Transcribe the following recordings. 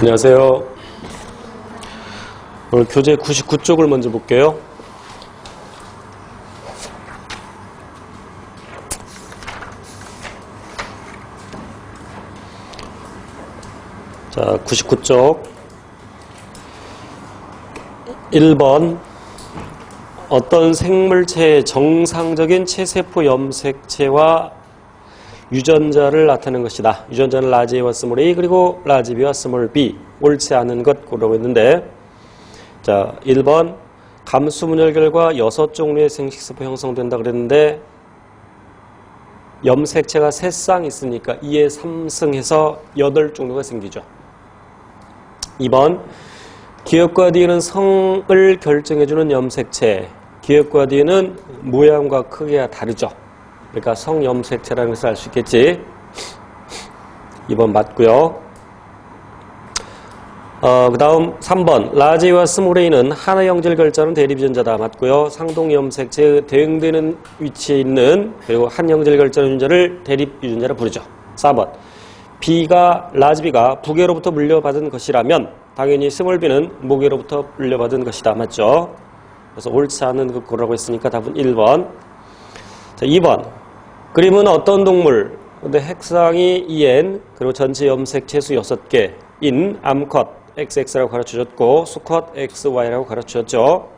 안녕하세요. 오늘 교재 99쪽을 먼저 볼게요. 자, 99쪽. 1번. 어떤 생물체의 정상적인 체세포 염색체와 유전자를 나타내는 것이다. 유전자는 라지 A와 스몰 A 그리고 라지 B와 스몰 B 옳지 않은 것이라고 했는데 자 1번 감수문열 결과 6종류의 생식세포 형성된다 그랬는데 염색체가 3쌍 있으니까 2에 3승해서 8종류가 생기죠. 2번 기억과 뒤에는 성을 결정해주는 염색체 기억과 뒤에는 모양과 크기가 다르죠. 그러니까 성염색체라는 것을 알 수 있겠지. 2번 맞고요. 어, 그 다음 3번 라지와 스몰레이는 하나 형질 결자는 대립유전자다 맞고요. 상동염색체의 대응되는 위치에 있는 그리고 한 형질 결자는 유전자를 대립유전자라 부르죠. 4번 B가 라지 B가 부계로부터 물려받은 것이라면 당연히 스몰 B는 모계로부터 물려받은 것이다 맞죠? 그래서 옳지 않은 거라고 했으니까 답은 1번. 자, 2번. 그림은 어떤 동물? 근데 핵상이 EN, 그리고 전체 염색 채수 6개 인 암컷 XX라고 가르쳐줬고, 수컷 XY라고 가르쳐줬죠.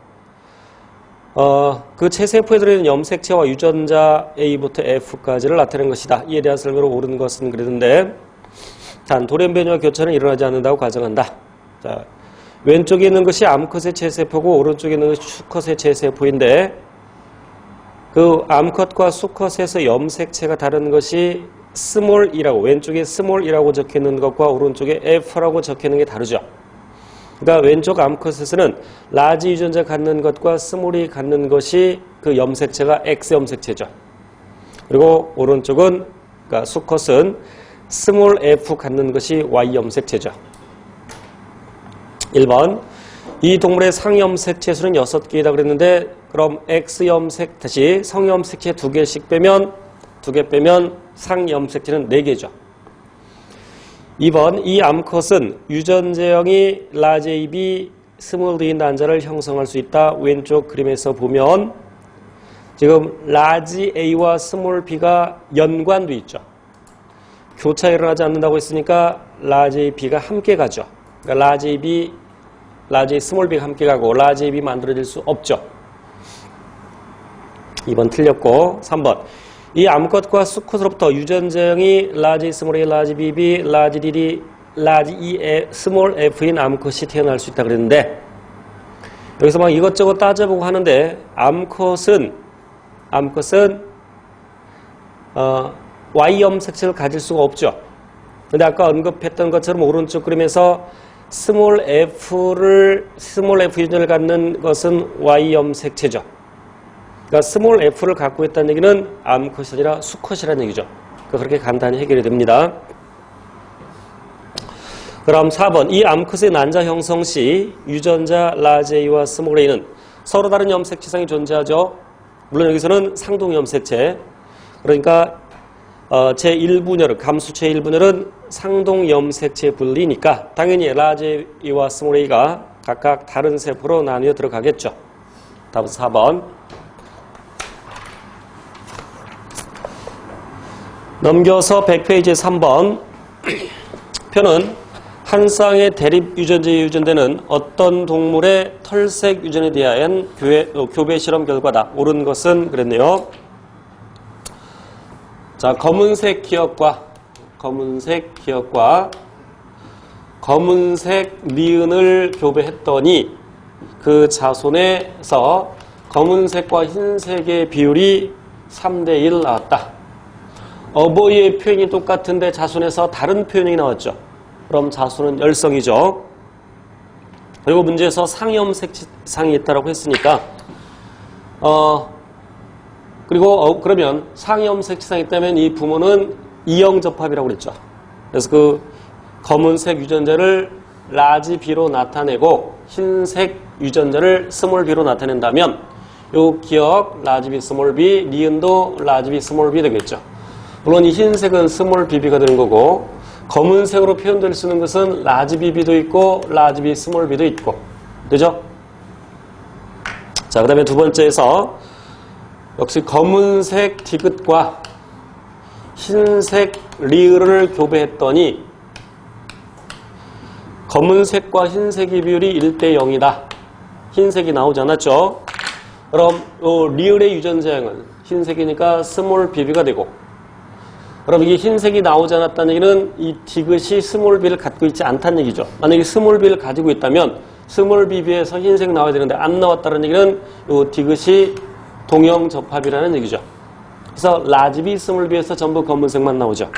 어, 그 체세포에 들어있는 염색체와 유전자 A부터 F까지를 나타낸 것이다. 이에 대한 설명으로 옳은 것은 그랬는데, 단, 돌연 변이와 교차는 일어나지 않는다고 가정한다. 자, 왼쪽에 있는 것이 암컷의 체세포고, 오른쪽에 있는 것이 수컷의 체세포인데, 그 암컷과 수컷에서 염색체가 다른 것이 스몰이라고 왼쪽에 스몰이라고 적혀 있는 것과 오른쪽에 F라고 적혀 있는 게 다르죠. 그러니까 왼쪽 암컷에서는 라지 유전자 갖는 것과 스몰이 갖는 것이 그 염색체가 X 염색체죠. 그리고 오른쪽은 그러니까 수컷은 스몰 F 갖는 것이 Y 염색체죠. 1번 이 동물의 상염색체 수는 6개이다 그랬는데 그럼 X염색 다시 성염색체 2개씩 빼면 2개 빼면 상염색체는 4개죠. 2번 이 암컷은 유전제형이 라지 AB 스몰 D 난자를 형성할 수 있다. 왼쪽 그림에서 보면 지금 라지 A와 스몰 B가 연관돼 있죠. 교차 일어나지 않는다고 했으니까 라지 B가 함께 가죠. 그러니까 라지 B 라지 스몰 B가 함께 가고 라지 B 만들어질 수 없죠. 2번 틀렸고 3번 이 암컷과 수컷으로부터 유전자형이 라지 스몰 A, 라지 BB, 라지 DD, 라지 E, 스몰 F인 암컷이 태어날 수 있다 그랬는데 여기서 막 이것저것 따져보고 하는데 암컷은 암컷은 어, Y 염색체를 가질 수가 없죠. 근데 아까 언급했던 것처럼 오른쪽 그림에서 스몰 F를 스몰 F 유전을 갖는 것은 Y 염색체죠. 그러니까 스몰 F를 갖고 있다는 얘기는 암컷이 아니라 수컷이라는 얘기죠. 그러니까 그렇게 간단히 해결이 됩니다. 그럼 4번 이 암컷의 난자 형성 시 유전자 라제이와 스몰 A는 서로 다른 염색체상이 존재하죠. 물론 여기서는 상동 염색체. 그러니까 어, 제1분열은 감수체 1분열은 상동 염색체 분리니까 당연히 라제이와 스몰 A가 각각 다른 세포로 나뉘어 들어가겠죠. 답은 4번. 넘겨서 100페이지 3번 표는 한 쌍의 대립 유전자에 유전되는 어떤 동물의 털색 유전에 대한 어, 교배 실험 결과다. 옳은 것은 그랬네요. 자, 검은색 기억과 검은색 기억과 검은색 니은을 교배했더니 그 자손에서 검은색과 흰색의 비율이 3대1 나왔다. 어버이의 표현이 똑같은데 자손에서 다른 표현이 나왔죠. 그럼 자손은 열성이죠. 그리고 문제에서 상염색상이 있다고 했으니까 어 그리고 어, 그러면 상염색상이 있다면 이 부모는 이형접합이라고 그랬죠. 그래서 그 검은색 유전자를 라지 B로 나타내고 흰색 유전자를 스몰 B로 나타낸다면 요 기억 라지 B 스몰 B 니은도 라지 B 스몰 B 되겠죠. 물론 이 흰색은 스몰 BB가 되는 거고 검은색으로 표현될 수 있는 것은 라지 비비도 있고 라지 비 스몰 비도 있고 그죠? 자, 그 다음에 두 번째에서 역시 검은색 디귿과 흰색 리을을 교배했더니 검은색과 흰색의 비율이 1대 0이다. 흰색이 나오지 않았죠? 그럼 요 리을의 유전자형은 흰색이니까 스몰 비비가 되고 그럼 이게 흰색이 나오지 않았다는 얘기는 이 디귿이 스몰 비를 갖고 있지 않다는 얘기죠. 만약에 스몰 비를 가지고 있다면 스몰 비비에서 흰색 나와야 되는데 안 나왔다는 얘기는 요 디귿이 동형 접합이라는 얘기죠. 그래서 라지 비 스몰 비에서 전부 검은색만 나오죠.